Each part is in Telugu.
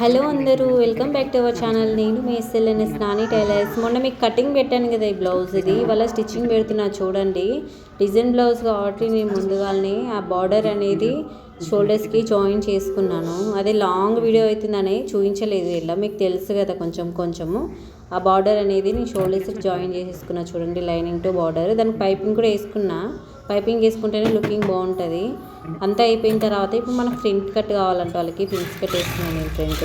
హలో అందరూ welcome back to our channel. నేను మీ ఎస్ఎల్ఎన్ స్నాని టైలర్స్. మొన్న మీకు కటింగ్ పెట్టాను కదా ఈ బ్లౌజ్ ఇది. ఇవాళ స్టిచ్చింగ్ పెడుతున్నా చూడండి. డిజైన్ బ్లౌజ్ కాబట్టి నేను ముందుగానే ఆ బార్డర్ అనేది షోల్డర్స్కి జాయిన్ చేసుకున్నాను. అదే లాంగ్ వీడియో అవుతుందని చూపించలేదు ఇలా. మీకు తెలుసు కదా కొంచెం కొంచెము. ఆ బార్డర్ అనేది నేను షోల్డర్స్కి జాయిన్ చేసేసుకున్నా చూడండి లైనింగ్ టు బార్డర్. దానికి పైపింగ్ కూడా వేసుకున్నా. పైపింగ్ వేసుకుంటేనే లుకింగ్ బాగుంటుంది. అంతా అయిపోయిన తర్వాత ఇప్పుడు మనకు ఫ్రంట్ కట్ కావాలంటే వాళ్ళకి ప్రిన్స్ కట్ వేస్తున్నాను నేను ఫ్రంట్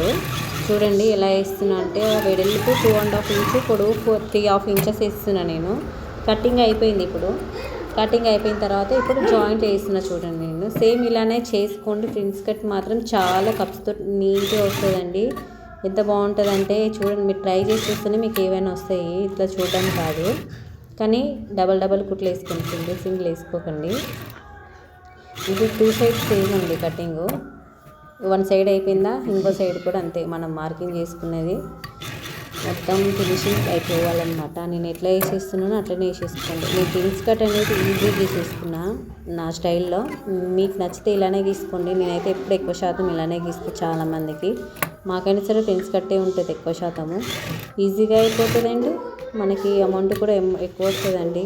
చూడండి ఎలా వేస్తున్నా అంటే వెడల్పు టూ అండ్ హాఫ్ ఇంచ్ పొడవు ఫోర్ త్రీ హాఫ్ ఇంచెస్ వేస్తున్నా నేను. కటింగ్ అయిపోయింది ఇప్పుడు. కటింగ్ అయిపోయిన తర్వాత ఇప్పుడు జాయింట్ వేస్తున్నా చూడండి నేను. సేమ్ ఇలానే చేసుకోండి. ప్రిన్స్ కట్ మాత్రం చాలా కప్స్తో నీట్గా వస్తుందండి. ఎంత బాగుంటుందంటే చూడండి మీరు ట్రై చేసి చూస్తేనే మీకు ఏవైనా వస్తాయి. ఇట్లా చూడడం కాదు. కానీ డబల్ డబల్ కుట్లు వేసుకోండి సింగిల్ వేసుకోకండి. ఇది టూ సైడ్స్ సేమ్ అండి కటింగ్. వన్ సైడ్ అయిపోయిందా ఇంకో సైడ్ కూడా అంతే మనం మార్కింగ్ చేసుకునేది మొత్తం ఫినిషింగ్ అయిపోవాలన్నమాట. నేను ఎట్లా వేసేస్తున్నానో అట్లనే వేసేసుకోండి. నేను ప్రిన్స్ కట్ అనేది ఈజీ గీసేసుకున్నా నా స్టైల్లో. మీకు నచ్చితే ఇలానే గీసుకోండి. నేనైతే ఎప్పుడు ఎక్కువ శాతం ఇలానే గీస్తాను చాలామందికి. మాకైనా సరే ప్రిన్స్ కట్టే ఉంటుంది ఎక్కువ శాతము. ఈజీగా అయిపోతుందండి. మనకి అమౌంట్ కూడా ఎక్కువ వస్తుందండి.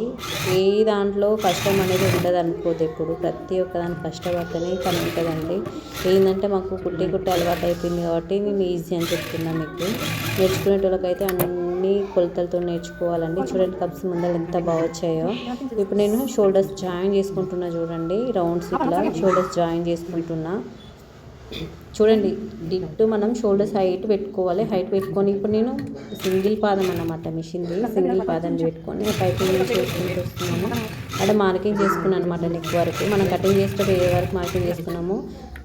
ఏ దాంట్లో కష్టం అనేది ఉండదు అనుకోదు ఎప్పుడు. ప్రతి ఒక్క దానికి కష్టపడితేనే పని ఉంటుందండి ఏంటంటే మాకు కుట్టి కుట్టి అలవాటు అయిపోయింది కాబట్టి నేను ఈజీ అని చెప్తున్నాను మీకు. నేర్చుకునేటోళ్ళకైతే అన్ని కొలతలతో నేర్చుకోవాలండి. చూడండి కప్స్ ముందర ఎంత బాగా వచ్చాయో. ఇప్పుడు నేను షోల్డర్స్ జాయిన్ చేసుకుంటున్నా చూడండి. రౌండ్స్ ఇట్లా షోల్డర్స్ జాయిన్ చేసుకుంటున్నా. చూడండి డిట్టు మనం షోల్డర్స్ హైట్ పెట్టుకోవాలి. హైట్ పెట్టుకొని ఇప్పుడు నేను సింగిల్ పాదం అన్నమాట మిషన్ది సింగిల్ పాదం పెట్టుకొని పైపింగ్ చేసుకుంటూ వస్తున్నాము. అక్కడ మార్కింగ్ చేసుకున్నాను అనమాట నెక్ వరకు. మనం కటింగ్ చేసేటప్పుడు ఏ వరకు మార్కింగ్ చేసుకున్నాము?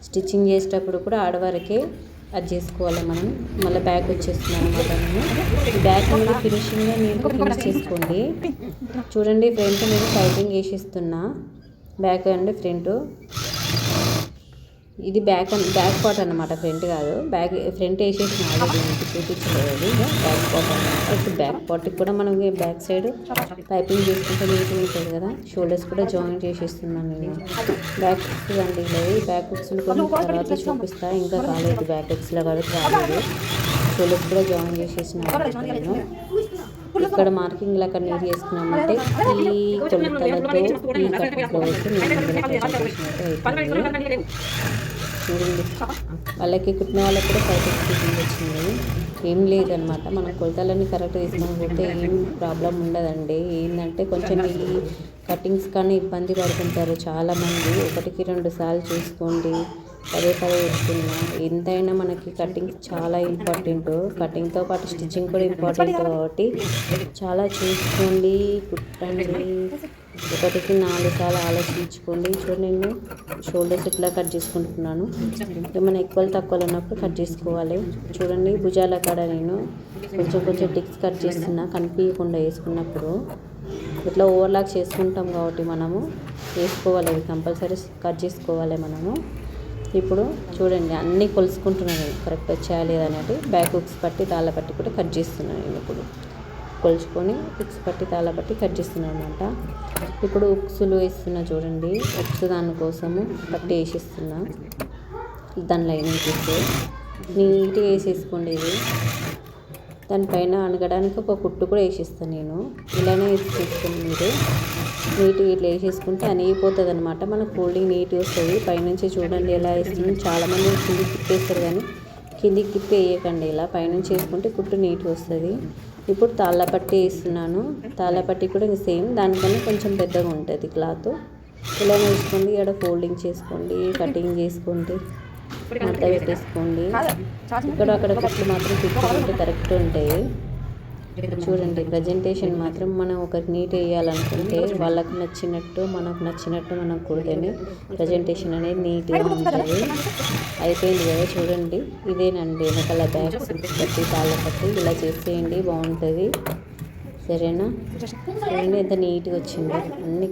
స్టిచ్చింగ్ చేసేటప్పుడు కూడా ఆడవరకే అది చేసుకోవాలి మనం. మళ్ళీ బ్యాక్ వచ్చేస్తున్నాను అనమాట నేను. బ్యాక్ అనేది ఫినిషింగ్గా నేను ఫినిష్ చేసుకోండి. చూడండి ఫ్రంట్ నేను పైపింగ్ వేసిస్తున్నా బ్యాక్ అండ్ ఫ్రంట్. ఇది బ్యాక్ బ్యాక్ పార్ట్ అనమాట ఫ్రంట్ కాదు. బ్యాక్ ఫ్రంట్ వేసేసిన ఆల్రెడీ చూపించలేదు. బ్యాక్ పార్ట్ అనమాట ఇప్పుడు బ్యాక్ పార్ట్కి కూడా మనం బ్యాక్ సైడ్ పైపింగ్ చేసుకుంటే నీట్గా ఉంటుంది కదా. షోల్డర్స్ కూడా జాయిన్ చేసేస్తున్నాను నేను. బ్యాక్ హుక్స్ అండి లేదు బ్యాక్ హుక్స్లు తర్వాత చూపిస్తా. ఇంకా కాలేదు బ్యాక్ హుక్స్లో వరకు రాలేదు. షోల్డర్స్ కూడా జాయిన్ చేసేసిన నేను ఇక్కడ మార్కింగ్ లాగా నీట్ చేసుకున్నామంటే ఈ కొలతలతో ఈ కట్ బ్లౌజ్ అయిపోయింది చూడండి. వాళ్ళకి కుట్టిన వాళ్ళకి కూడా ఫిఫ్టీ వచ్చింది. ఏం లేదనమాట మనం కొలతలన్నీ కరెక్ట్ తీసుకొని పోతే ఏం ప్రాబ్లం ఉండదండి. ఏంటంటే కొంచెం ఈ కటింగ్స్ కానీ ఇబ్బంది పడుతుంటారు చాలామంది. ఒకటికి రెండు సార్లు చూసుకోండి. పదే పదే చెప్తున్నా. ఎంతైనా మనకి కటింగ్ చాలా ఇంపార్టెంట్. కటింగ్తో పాటు స్టిచ్చింగ్ కూడా ఇంపార్టెంట్ కాబట్టి చాలా చూసుకోండి. కుట్టండి. ఒకటికి నాలుగు సార్లు ఆలోచించుకోండి. చూడండి నేను షోల్డర్స్ ఇట్లా కట్ చేసుకుంటున్నాను. ఏమైనా ఎక్కువ తక్కువలు ఉన్నప్పుడు కట్ చేసుకోవాలి. చూడండి భుజాల కాడ నేను కొంచెం కొంచెం టిక్స్ కట్ చేస్తున్నా. కనిపించకుండా వేసుకున్నప్పుడు ఇట్లా ఓవర్లాక్ చేసుకుంటాం కాబట్టి మనము. వేసుకోవాలి అది కంపల్సరీ కట్ చేసుకోవాలి మనము. ఇప్పుడు చూడండి అన్నీ కొలుసుకుంటున్నాను కరెక్ట్ వచ్చాయా లేదనేది బ్యాక్ ఉక్స్ పట్టి తాళ్ళ పట్టి కూడా కట్ చేస్తున్నాను నేను ఇప్పుడు. కొలుచుకొని ఉక్స్ పట్టి తాళ్ళ పట్టి కట్ చేస్తున్నాను అనమాట ఇప్పుడు ఉక్సులు వేస్తున్నా చూడండి. ఉక్స్ దానికోసము పట్టి వేసిస్తున్నా. దాని లైనింగ్ తీస్తే నీట్గా వేసేసుకోండి ఇది. దానిపైన అనగడానికి ఒక కుట్టు కూడా వేసిస్తాను నేను. ఇలానే వేసుకుని మీరు నీట్గా ఇట్లా వేసేసుకుంటే అనిగిపోతుంది అనమాట మనకు కూల్డింగ్ నీట్గా వస్తుంది. పైనుంచి చూడండి ఎలా వేస్తుంది. చాలామంది కిందికి తిప్పేస్తారు కానీ కిందికి తిప్పి వేయకండి ఇలా. పైనుంచి వేసుకుంటే కుట్టు నీట్గా వస్తుంది. ఇప్పుడు తాళ్ళపట్టి వేస్తున్నాను. తాళ్ళపట్టి కూడా సేమ్. దానికన్నా కొంచెం పెద్దగా ఉంటుంది క్లాత్. ఇలా వేసుకోండి. ఇక్కడ ఫోల్డింగ్ చేసుకోండి. కటింగ్ చేసుకోండి. మట్ట పెట్టేసుకోండి. ఇక్కడ అక్కడ కుట్లు మాత్రం తిప్పుకుంటే కరెక్ట్ ఉంటాయి. చూడండి ప్రజెంటేషన్ మాత్రం మనం ఒకరికి నీట్ వేయాలనుకుంటే వాళ్ళకి నచ్చినట్టు మనకు నచ్చినట్టు మనం కుడితేనే ప్రజెంటేషన్ అనేది నీట్గా ఉంటుంది. అయిపోయింది కదా చూడండి. ఇదేనండి వెనకాల బ్యాగ్ పట్టి తాళ్ళ పట్టి ఇలా చేసేయండి బాగుంటుంది. సరేనా? చూడండి ఎంత నీట్గా వచ్చింది. అన్ని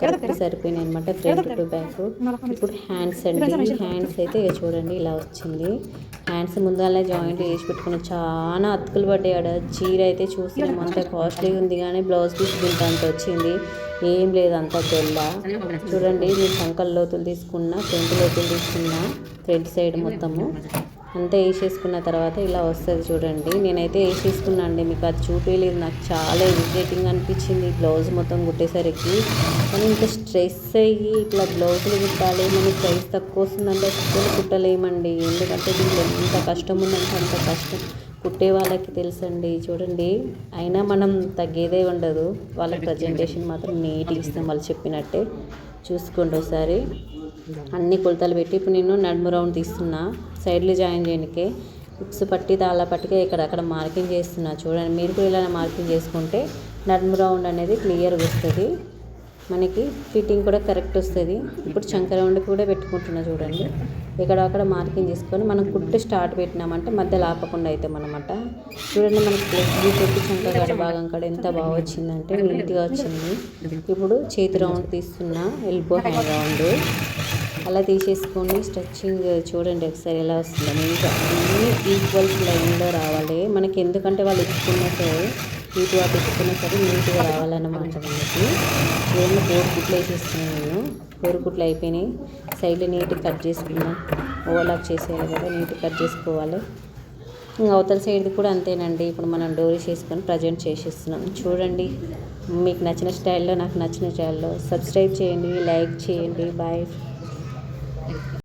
కరెక్ట్ సరిపోయినాయి అనమాట ఫ్రంట్ టు బ్యాక్ ఇప్పుడు హ్యాండ్స్ అండి. హ్యాండ్స్ అయితే ఇక చూడండి ఇలా వచ్చింది. హ్యాండ్స్ ముందుగానే జాయింట్ వేసి పెట్టుకుని చాలా అతుకులు పడ్డాడు చీర అయితే చూసినాం అంత కాస్ట్లీ ఉంది కానీ బ్లౌజ్ పీస్ దీంట్లో అంత వచ్చింది. ఏం లేదు అంత తెల్ల. చూడండి నేను సంకల్ లోతులు తీసుకున్నా ఫ్రంట్ లోతులు తీసుకున్నా ఫ్రంట్ సైడ్ మొత్తము. అంతా వేసేసుకున్న తర్వాత ఇలా వస్తుంది చూడండి. నేనైతే వేసేసుకున్నా అండి. మీకు అది చూపించలేదు నాకు చాలా ఇరిటేటింగ్ అనిపించింది బ్లౌజ్ మొత్తం కుట్టేసరికి. కానీ ఇంకా స్ట్రెస్ అయ్యి ఇట్లా బ్లౌజులు కుట్టాలి మనకి ప్రైస్ తక్కువ వస్తుందంటే అసలు కుట్టలేమండి. ఎందుకంటే దీంట్లో ఎంత కష్టం ఉందంటే అంత కష్టం. కుట్టే వాళ్ళకి తెలుసండి. చూడండి. అయినా మనం తగ్గేదే ఉండదు. వాళ్ళ ప్రజెంటేషన్ మాత్రం నీట్గా ఇస్తాం. వాళ్ళు చెప్పినట్టే. చూసుకోండి ఒకసారి. అన్ని కొలతలు పెట్టి ఇప్పుడు నేను నడుము రౌండ్ తీస్తున్నా. సైడ్లు జాయిన్ చేయడానికే ఉక్స్ పట్టి తాళ్ళ పట్టిగా ఇక్కడ అక్కడ మార్కింగ్ చేస్తున్నా. చూడండి మీరు కూడా ఇలా మార్కింగ్ చేసుకుంటే నడుము రౌండ్ అనేది క్లియర్గా వస్తుంది. మనకి ఫిట్టింగ్ కూడా కరెక్ట్ వస్తుంది. ఇప్పుడు చంక రౌండ్ కూడా పెట్టుకుంటున్నా చూడండి. ఇక్కడ అక్కడ మార్కింగ్ చేసుకొని మనం కుట్టు స్టార్ట్ పెట్టినామంటే మధ్యలో ఆపకుండా అవుతాం అనమాట చూడండి మనకి పెట్టి చంక కాడ భాగం కాడ ఎంత బాగా వచ్చిందంటే నీట్గా వచ్చింది. ఇప్పుడు చేతి రౌండ్ తీస్తున్నా ఎల్బో హ్యాండ్ రౌండ్ అలా తీసేసుకొని స్ట్రెచ్చింగ్ చూడండి ఒకసారి ఎలా వస్తుందో. నీట్గా అన్నీ ఈక్వల్ లైన్లో రావాలి. మనకి ఎందుకంటే వాళ్ళు ఇచ్చుకున్నా సరే ఇటు వాటర్ పెట్టుకున్నా సరే నీట్గా రావాలన్నమాట మనకి ఏమో ఫోర్ కుట్లు వేసేస్తున్నాను నేను ఫోర్ కుట్లు అయిపోయినాయి. సైడ్ నీట్గా కట్ చేసుకున్నా ఓవర్లాక్ చేసేయాలి కదా నీట్గా కట్ చేసుకోవాలి. ఇంకా అవతల సైడ్ కూడా అంతేనండి. ఇప్పుడు మనం డోరీస్ వేసుకొని ప్రజెంట్ చేసేస్తున్నాం. చూడండి మీకు నచ్చిన స్టైల్లో నాకు నచ్చిన స్టైల్లో. సబ్స్క్రైబ్ చేయండి లైక్ చేయండి. బాయ్.